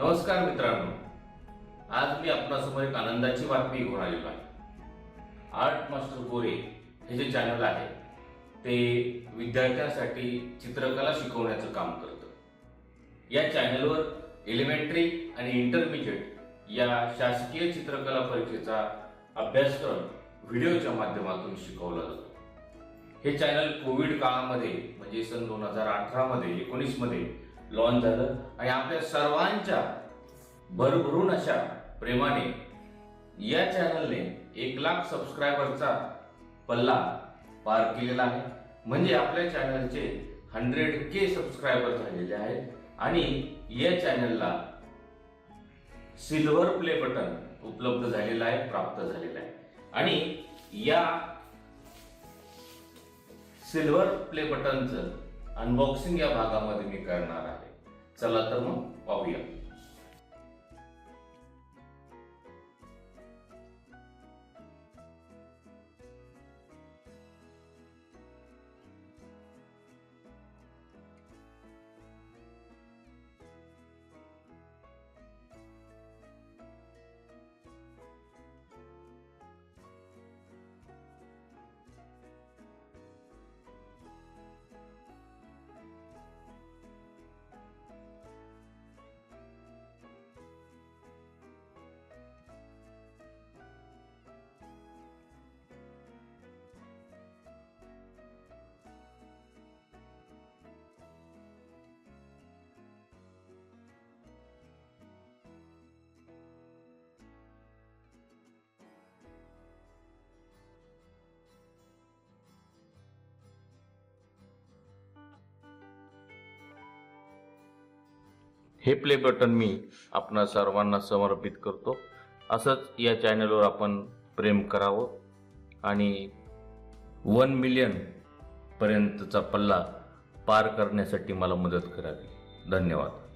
नमस्कार मित्रांनो. आज मी आपणासमोर एक आनंदाची बातमी घेऊन आलेलो आहे. आर्ट मास्टर गोरे हे जे चॅनल आहे ते विद्यार्थ्यांसाठी चित्रकला शिकवण्याचं काम करतं. या चॅनलवर एलिमेंटरी आणि इंटरमिजिएट या शासकीय चित्रकला परीक्षेचा अभ्यासक्रम व्हिडिओच्या माध्यमातून शिकवला जातो. हे चॅनल कोविड काळामध्ये म्हणजे सन दोन हजार अठरामध्ये एकोणीसमध्ये लॉन्च झालं आणि आपल्या सर्वांच्या भरभरून अशा प्रेमाने या चॅनलने एक लाख सबस्क्रायबरचा पल्ला पार केलेला आहे. म्हणजे आपल्या चॅनलचे हंड्रेड के सबस्क्रायबर झालेले आहेत. आणि या चॅनलला सिल्वर प्ले बटन उपलब्ध झालेलं आहे प्राप्त झालेलं आहे. आणि या सिल्वर प्ले बटनचं अनबॉक्सिंग या भागामध्ये मी करणार आहे. चला तर मग पाहूया. हे प्ले बटन मी आपणा सर्वांना समर्पित करतो. असंच या चॅनलवर आपण प्रेम करावं आणि वन मिलियन पर्यंतचा पल्ला पार करण्यासाठी मला मदत करावी. धन्यवाद.